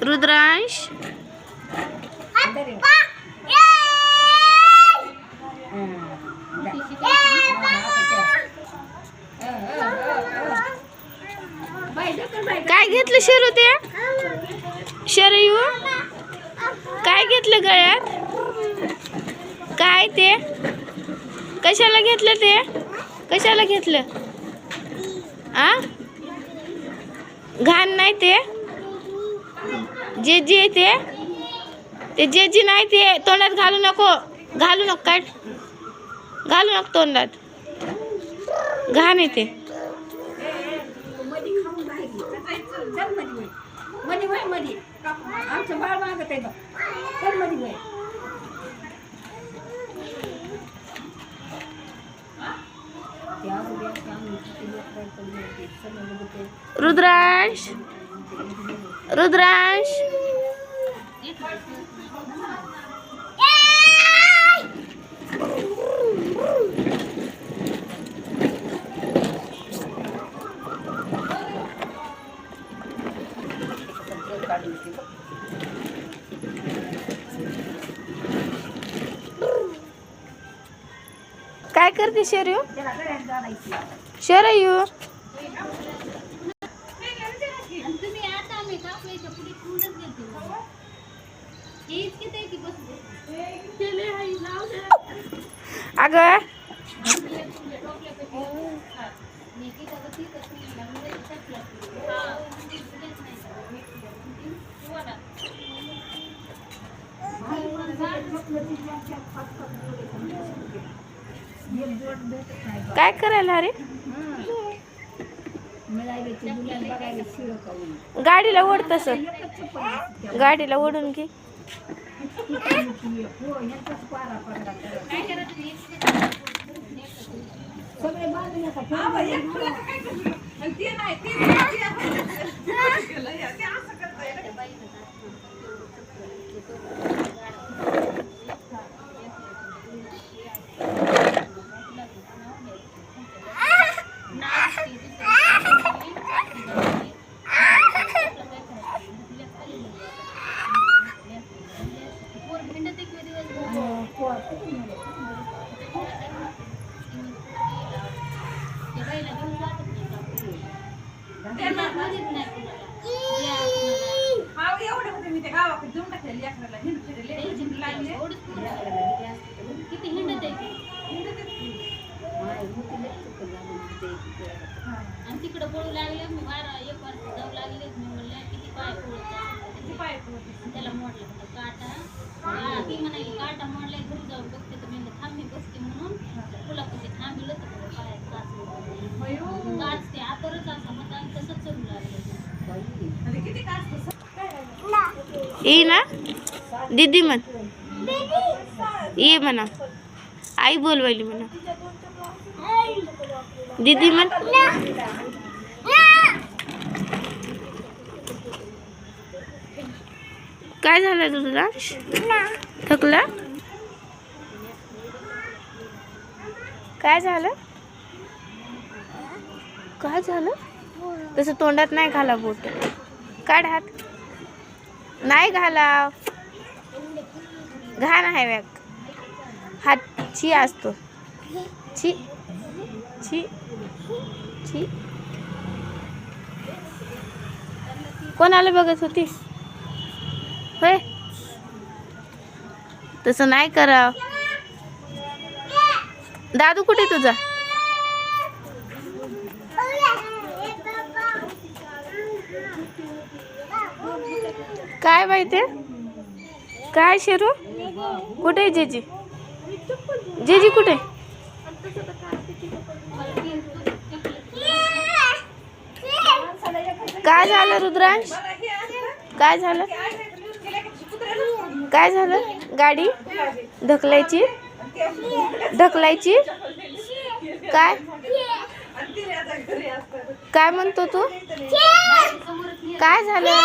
रुद्रांश? काय घेतलं शेरू ते? शरयू काय घेतलं गळ्यात? काय ते? कशाला घेतलं ते? कशाला घेतलं? आ? घाण नाही ते? जे जे ते? ते जे जी नाही ते तोंडात घालू नको. घालू नको काट घालू नको तोंडात. घाण येते आमचं बाळ मागत आहे रुद्रांश रुद्रांश काय करते शरयू शरयू अगं काय करायला अरे गाडीला ओढ तस. गाडीला ओढून घे. सगळे काटा हा, ती म्हणाली काटा मोडलाय घरी जाऊन बघते तर म्हणलं, थांब बसते म्हणून तर पायात काच लागली. काच ते आतरच असा होता आणि तसंच चढू लागलं ये ना दीदी म्हण. ये म्हणा. आई बोलवायली म्हणा. दीदी म्हण. काय झालं तुला? थकला? काय झालं? काय झालं? तसं तोंडात नाही घाला बोट. काढ हात. नाही घाला. घाण आहे वॅक हात छी असतो. छी छी छी कोणाला बघत होती होय तसं नाही करा दादू कुठे तुझा? काय माहिती काय शेरू? कुठे आहे जेजी? जेजी कुठे? काय झालं रुद्रांश? काय झालं? काय झालं? गाडी ढकलायची? ढकलायची? काय? काय म्हणतो तू? काय झालं?